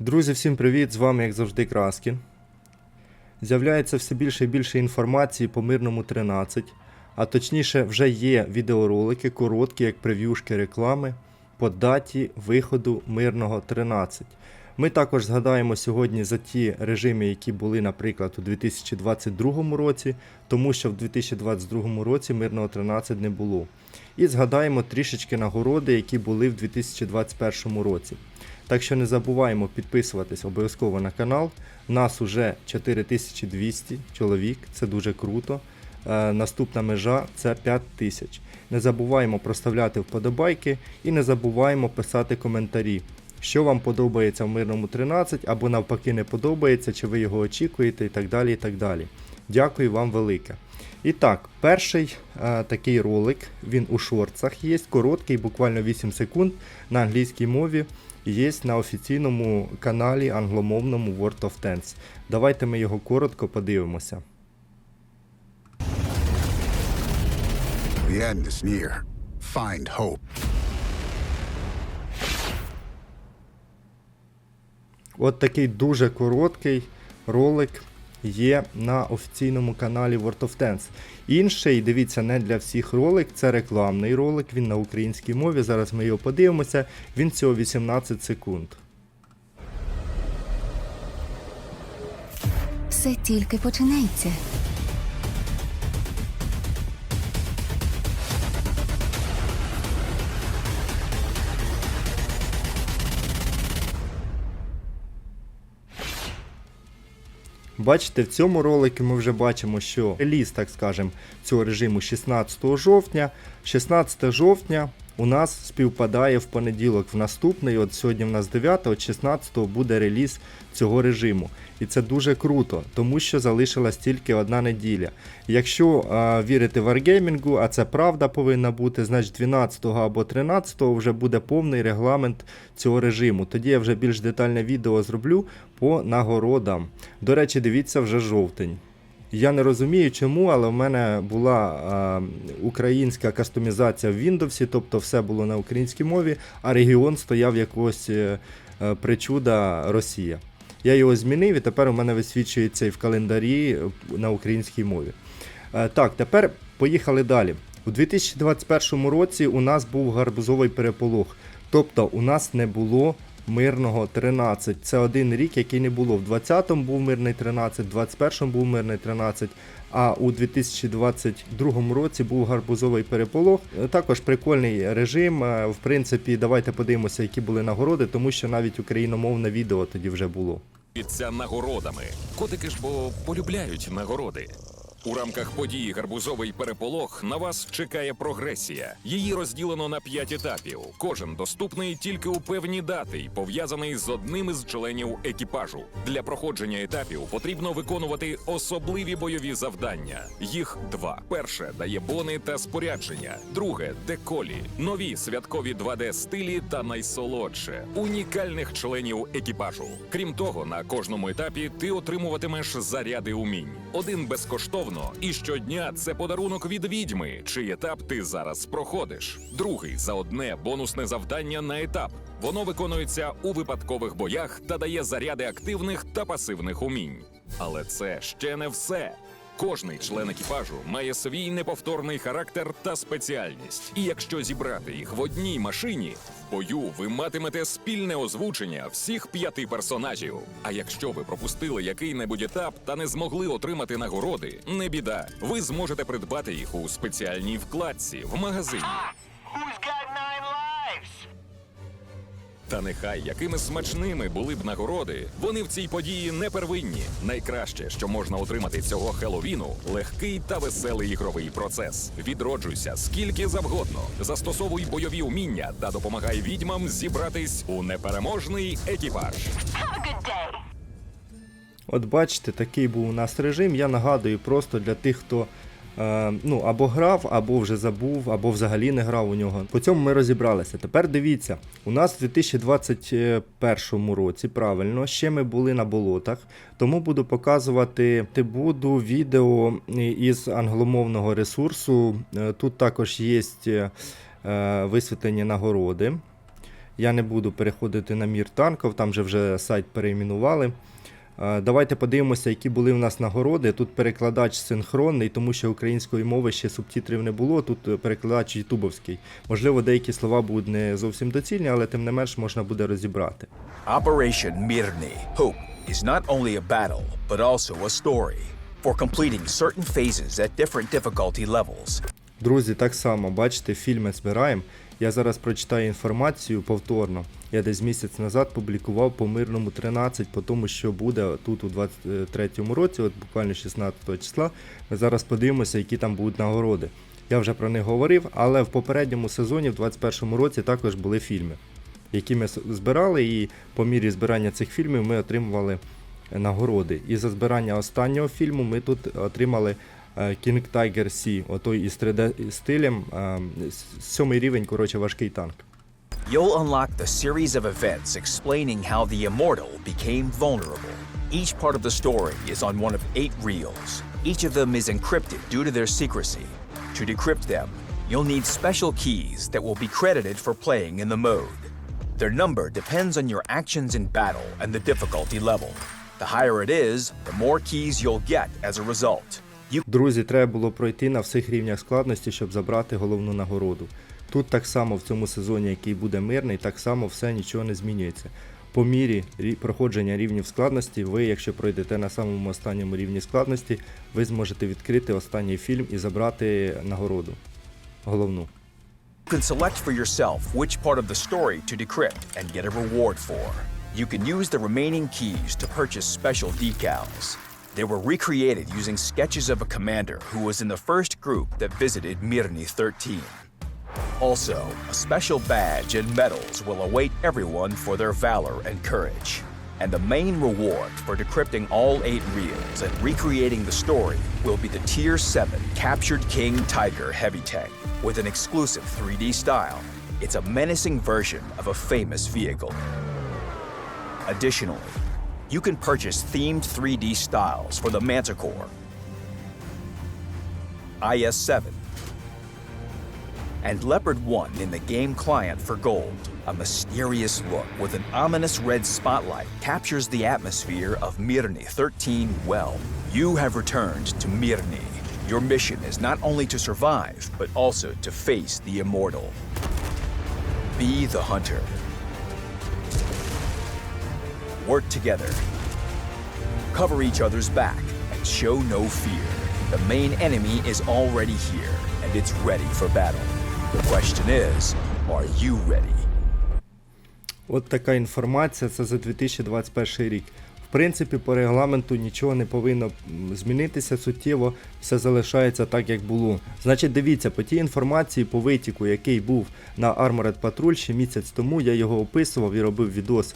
Друзі, всім привіт! З вами, як завжди, Краскін. З'являється все більше і більше інформації по мирному 13, а точніше, вже є відеоролики, короткі, як прев'юшки реклами по даті виходу мирного 13. Ми також згадаємо сьогодні за ті режими, які були, наприклад, у 2022 році, тому що в 2022 році мирного 13 не було. І згадаємо трішечки нагороди, які були в 2021 році. Так що не забуваємо підписуватись обов'язково на канал. Нас уже 4200 чоловік, це дуже круто. Е, наступна межа це 5000. Не забуваємо проставляти вподобайки і не забуваємо писати коментарі, що вам подобається в мирному 13 або навпаки не подобається, чи ви його очікуєте і так далі. і так далі. Дякую вам велике. І так, перший е, такий ролик, він у шорцах є, короткий, буквально 8 секунд на англійській мові. Є на офіційному каналі англомовному World of Tanks. Давайте ми його коротко подивимося. The end is near. Find hope. От такий дуже короткий ролик є на офіційному каналі World of Tanks. Інший, дивіться, не для всіх ролик, це рекламний ролик, він на українській мові. Зараз ми його подивимося. Він всього 18 секунд. Все тільки починається. Бачите, в цьому ролику ми вже бачимо, що реліз, так скажемо, цього режиму 16 жовтня. 16 жовтня у нас співпадає в понеділок в наступний. От сьогодні в нас 9, от 16 буде реліз цього режиму. І це дуже круто, тому що залишилась тільки одна неділя. Якщо а, вірити Wargaming, а це правда повинна бути, значить 12 або 13 вже буде повний регламент цього режиму. Тоді я вже більш детальне відео зроблю по нагородам. До речі, дивіться вже жовтень. Я не розумію чому, але в мене була а, українська кастомізація в Windows, тобто все було на українській мові, а регіон стояв якось е, е, причуда Росія. Я його змінив і тепер у мене висвічується і в календарі е, на українській мові. Е, Так, тепер поїхали далі. У 2021 році у нас був гарбузовий переполох. Тобто у нас не було мирного 13. Це один рік, який не було. В 20-му був мирний 13, в 21-му був мирний 13. А у 2022 році був гарбузовий переполох. Також прикольний режим. Е, В принципі, давайте подивимося, які були нагороди, тому що навіть україномовне відео тоді вже було. Піться нагородами. Котики ж бо полюбляють нагороди. У рамках події гарбузовий переполох на вас чекає прогресія. Її розділено на п'ять етапів. Кожен доступний тільки у певні дати й пов'язаний з одним із членів екіпажу. Для проходження етапів потрібно виконувати особливі бойові завдання. Їх два: перше дає бони та спорядження, друге деколі, нові святкові 2D стилі та найсолодше унікальних членів екіпажу. Крім того, на кожному етапі ти отримуватимеш заряди умінь. Один безкоштовно, і щодня це подарунок від відьми, чий етап ти зараз проходиш. Другий за одне бонусне завдання на етап. Воно виконується у випадкових боях та дає заряди активних та пасивних умінь. Але це ще не все. Кожний член екіпажу має свій неповторний характер та спеціальність. І якщо зібрати їх в одній машині, бою ви матимете спільне озвучення всіх п'яти персонажів. А якщо ви пропустили який-небудь етап та не змогли отримати нагороди, не біда. Ви зможете придбати їх у спеціальній вкладці в магазині. Who's got nine lives? Та нехай якими смачними були б нагороди, вони в цій події не первинні. Найкраще, що можна отримати цього Хеловіну, легкий та веселий ігровий процес. Відроджуйся скільки завгодно. Застосовуй бойові уміння та допомагай відьмам зібратись у непереможний екіпаж. От бачите, такий був у нас режим. Я нагадую просто для тих, хто ну, або грав, або вже забув, або взагалі не грав у нього. По цьому ми розібралися. Тепер дивіться, у нас в 2021 році, правильно, ще ми були на болотах, тому буду показувати ти буду відео із англомовного ресурсу. Е, Тут також є е, висвітлені нагороди. Я не буду переходити на мір танків, там же вже сайт перейменували. Е, Давайте подивимося, які були в нас нагороди. Тут перекладач синхронний, тому що української мови ще субтитрів не було. Тут е, перекладач ютубовський. Можливо, деякі слова будуть не зовсім доцільні, але тим не менш можна буде розібрати. Operation Mirny Hope is not only a battle, but also a story. For completing certain phases at different difficulty levels, Друзі, так само, бачите, фільми збираємо. Я зараз прочитаю інформацію повторно. Я десь місяць назад публікував по мирному 13, по тому, що буде тут у 23-му році, от буквально 16 числа. Ми зараз подивимося, які там будуть нагороди. Я вже про них говорив, але в попередньому сезоні, в 21-му році, також були фільми, які ми збирали, і по мірі збирання цих фільмів ми отримували нагороди. І за збирання останнього фільму ми тут отримали е, King Tiger C, отой із 3D стилем, е, с- сьомий рівень, коротше, важкий танк. you'll unlock the series of events explaining how the Immortal became vulnerable. Each part of the story is on one of eight reels. Each of them is encrypted due to their secrecy. To decrypt them, you'll need special keys that will be credited for playing in the mode. Their number depends on your actions in battle and the difficulty level. The higher it is, the more keys you'll get as a result. Друзі, треба було пройти на всіх рівнях складності, щоб забрати головну нагороду. Тут так само в цьому сезоні, який буде мирний, так само все нічого не змінюється. По мірі проходження рівнів складності, ви, якщо пройдете на самому останньому рівні складності, ви зможете відкрити останній фільм і забрати нагороду. Головну. You can select for yourself which part of the story to decrypt and get a reward for. You can use the remaining keys to purchase special decals. They were recreated using sketches of a commander who was in the first group that visited Mirny 13. Also, a special badge and medals will await everyone for their valor and courage. And the main reward for decrypting all eight reels and recreating the story will be the Tier 7 Captured King Tiger Heavy Tank with an exclusive 3D style. It's a menacing version of a famous vehicle. Additionally, you can purchase themed 3D styles for the Manticore, IS 7, and Leopard 1 in the game client for gold. A mysterious look with an ominous red spotlight captures the atmosphere of Mirny 13 well. You have returned to Mirny. Your mission is not only to survive, but also to face the immortal. Be the hunter. Work together. Cover each other's back and show no fear. The main enemy is already here and it's ready for battle. The question is, are you ready? От така інформація, це за 2021 рік. В принципі, по регламенту нічого не повинно змінитися суттєво, все залишається так, як було. Значить, дивіться, по тій інформації по витіку, який був на Armored Patrol ще місяць тому, я його описував і робив відос,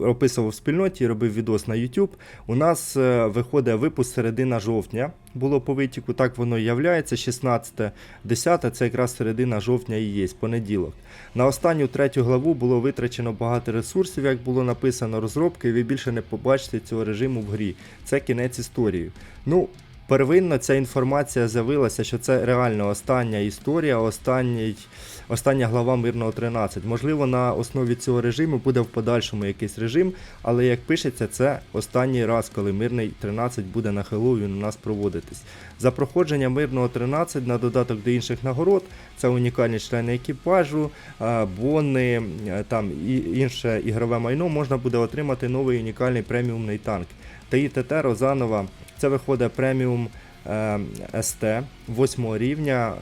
описував в спільноті робив відос на YouTube. У нас е, виходить випуск середина жовтня. Було по витіку, так воно і являється. 16, 10 це якраз середина жовтня і є, понеділок. На останню третю главу було витрачено багато ресурсів, як було написано розробки, ви більше не побачите цього режиму в грі. Це кінець історії. Ну, первинно ця інформація з'явилася, що це реально остання історія, останній, остання глава мирного 13. Можливо, на основі цього режиму буде в подальшому якийсь режим, але як пишеться, це останній раз, коли мирний 13 буде на Хеллоуін у нас проводитись. За проходження мирного 13 на додаток до інших нагород, це унікальні члени екіпажу, бони, там і інше ігрове майно можна буде отримати новий унікальний преміумний танк. ТІТТ Розанова це виходить преміум е, СТ 8 рівня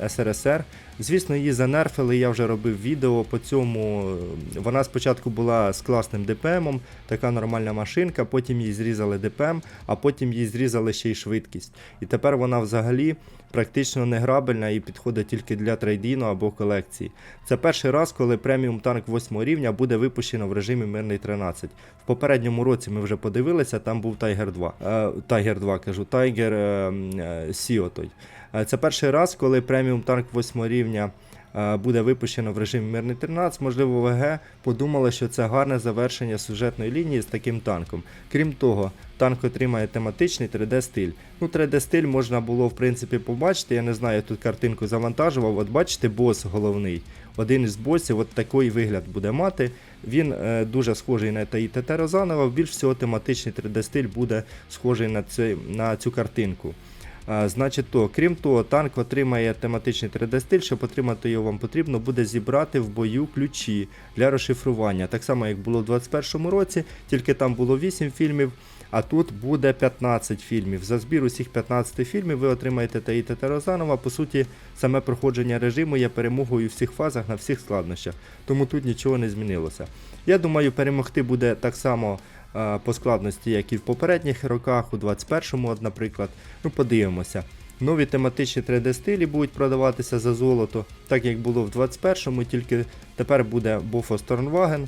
е, СРСР. Звісно, її занерфили, я вже робив відео по цьому. Вона спочатку була з класним ДПМом, така нормальна машинка, потім її зрізали ДПМ, а потім їй зрізали ще й швидкість. І тепер вона взагалі практично не грабельна і підходить тільки для трейдіну або колекції. Це перший раз, коли преміум танк 8 рівня буде випущено в режимі мирний 13. В попередньому році ми вже подивилися, там був Tiger 2. Е, Tiger 2 кажу, Tiger е, е, Сіо той. Е, Це перший раз, коли преміум танк 8 рівня е, буде випущено в режимі Мирний 13. Можливо, ВГ подумали, що це гарне завершення сюжетної лінії з таким танком. Крім того, танк отримає тематичний 3D-стиль. Ну, 3D-стиль можна було в принципі побачити. Я не знаю, я тут картинку завантажував. От бачите, бос головний. Один із босів, от такий вигляд буде мати. Він е, дуже схожий на ТІТТ Розанова. Більш всього тематичний 3D-стиль буде схожий на, цей, на цю картинку. Значить, то, крім того, танк отримає тематичний 3D-стиль. Щоб отримати його, вам потрібно буде зібрати в бою ключі для розшифрування. Так само, як було в 2021 році, тільки там було 8 фільмів, а тут буде 15 фільмів. За збір усіх 15 фільмів ви отримаєте ТІТТ Розанова. По суті, саме проходження режиму є перемогою у всіх фазах на всіх складнощах. Тому тут нічого не змінилося. Я думаю, перемогти буде так само по складності, як і в попередніх роках, у 21-му, наприклад. Ну, подивимося. Нові тематичні 3D-стилі будуть продаватися за золото, так як було в 21-му, тільки тепер буде Bofors Tornwagen,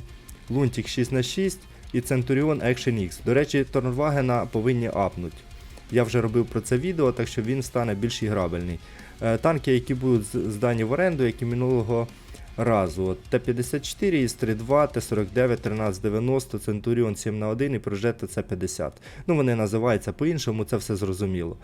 Лунтик 6х6 і Centurion Action X. До речі, Торнвагена повинні апнути. Я вже робив про це відео, так що він стане більш іграбельний. Е, Танки, які будуть здані в оренду, як і минулого разу. От Т-54, ІС-32, Т-49, 1390, Центуріон 7 на 1 і Прожета С-50. Ну, вони називаються по-іншому, це все зрозуміло.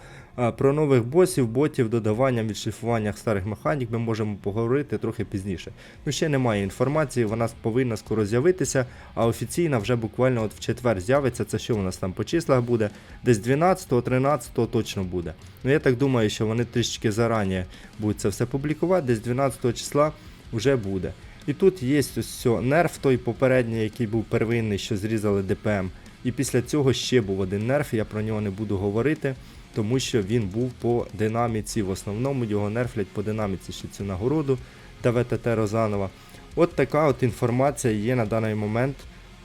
Про нових босів, ботів, додавання, відшліфування старих механік ми можемо поговорити трохи пізніше. Ну, ще немає інформації, вона повинна скоро з'явитися, а офіційна вже буквально от в четвер з'явиться. Це що у нас там по числах буде? Десь 12-го, 13-го точно буде. Ну я так думаю, що вони трішечки зарані будуть це все публікувати, десь 12 числа вже буде. І тут є ось все, нерф той попередній, який був первинний, що зрізали ДПМ. І після цього ще був один нерф, я про нього не буду говорити, тому що він був по динаміці. В основному його нерфлять по динаміці ще цю нагороду та ВТТ Розанова. От така от інформація є на даний момент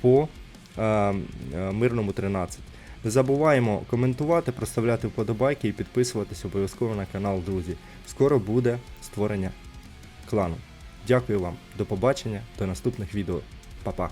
по е, е, мирному 13. Не забуваємо коментувати, проставляти вподобайки і підписуватись обов'язково на канал, друзі. Скоро буде створення клану. Дякую вам, до побачення, до наступних відео. Па-па.